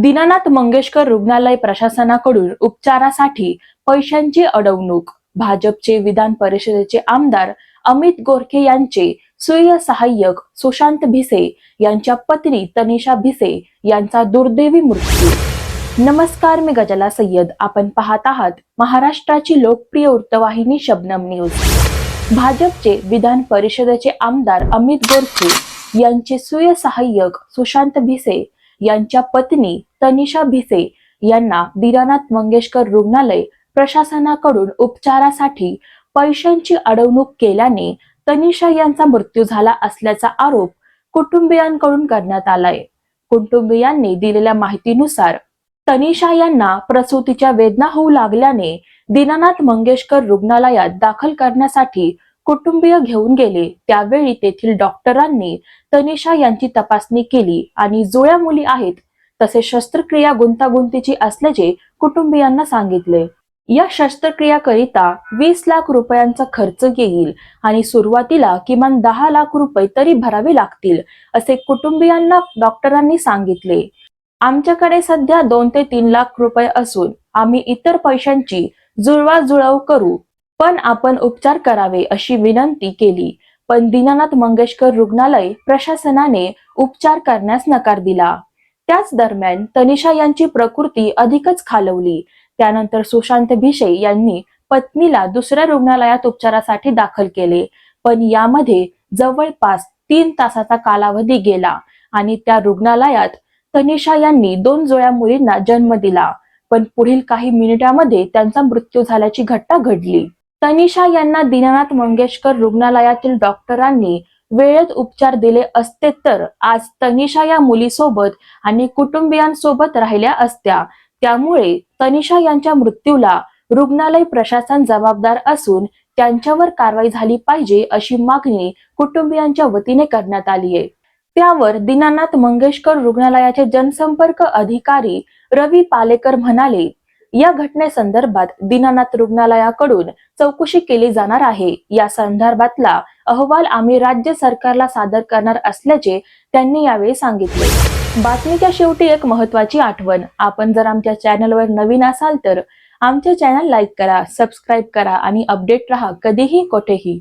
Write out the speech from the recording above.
दीनानाथ मंगेशकर रुग्णालय प्रशासनाकडून उपचारासाठी पैशांची अडवणूक. भाजपचे विधान परिषदेचे आमदार अमित गोरखे यांचे सुय सहाय्यक सुशांत भिसे यांच्या पत्नी तनिषा भिसे यांचा दुर्दैवी मृत्यू. नमस्कार मी गजला सय्यद. आपण पाहत आहात महाराष्ट्राची लोकप्रिय वृत्तवाहिनी शबनम न्यूज. भाजपचे विधान परिषदेचे आमदार अमित गोरखे यांचे सुय सहाय्यक सुशांत भिसे यांच्या पत्नी तनिषा भिसे यांना दिरानाथ मंगेशकर रुग्णालय प्रशासनाकडून उपचारासाठी पैशांची अडवणूक केल्याने तनिषा यांचा मृत्यू झाला असल्याचा आरोप कुटुंबियांकडून करण्यात आलाय. कुटुंबियांनी दिलेल्या माहितीनुसार तनिषा यांना प्रसूतीच्या वेदना होऊ लागल्याने दीनानाथ मंगेशकर रुग्णालयात दाखल करण्यासाठी कुटुंबीय घेऊन गेले. त्यावेळी तेथील डॉक्टरांनी तनिषा यांची तपासणी केली आणि जुळ्या मुली आहेत तसे शस्त्रक्रिया गुंतागुंतीची असल्याचे कुटुंबियांना सांगितले. या शस्त्रक्रियाकरिता वीस लाख रुपयांचा खर्च येईल आणि सुरुवातीला किमान दहा लाख रुपये तरी भरावे लागतील असे कुटुंबियांना डॉक्टरांनी सांगितले. आमच्याकडे सध्या दोन ते तीन लाख रुपये असून आम्ही इतर पैशांची जुळवाजुळव करू. पण आपण उपचार करावे अशी विनंती केली. पण दीनानाथ मंगेशकर रुग्णालय प्रशासनाने उपचार करण्यास नकार दिला. त्याच दरम्यान तनिषा यांची प्रकृती अधिकच खालवली. त्यानंतर सुशांत भिशे यांनी पत्नीला दुसऱ्या रुग्णालयात उपचारासाठी दाखल केले. पण यामध्ये जवळपास तीन तासाचा कालावधी गेला आणि त्या रुग्णालयात तनिषा यांनी दोन जुळ्या मुलींना जन्म दिला. पण पुढील काही मिनिटांमध्ये त्यांचा मृत्यू झाल्याची घटना घडली. तनिषा यांना दीनानाथ मंगेशकर रुग्णालयातील डॉक्टरांनी वेळेत उपचार दिले असते तर आज तनिषा या मुलीसोबत आणि कुटुंबियांसोबत राहिल्या असत्या. त्यामुळे तनिषा यांच्या मृत्यूला रुग्णालय प्रशासन जबाबदार असून त्यांच्यावर कारवाई झाली पाहिजे अशी मागणी कुटुंबियांच्या वतीने करण्यात आली आहे. त्यावर दीनानाथ मंगेशकर रुग्णालयाचे जनसंपर्क अधिकारी रवी पालेकर म्हणाले या घटनेसंदर्भात दीनानाथ रुग्णालयाकडून चौकशी केली जाणार आहे. या संदर्भातला अहवाल आम्ही राज्य सरकारला सादर करणार असल्याचे त्यांनी यावेळी सांगितले. बातमीच्या शेवटी एक महत्वाची आठवण. आपण जर आमच्या चॅनलवर नवीन असाल तर आमचे चॅनल लाईक करा सबस्क्राईब करा आणि अपडेट रहा कधीही कोठेही.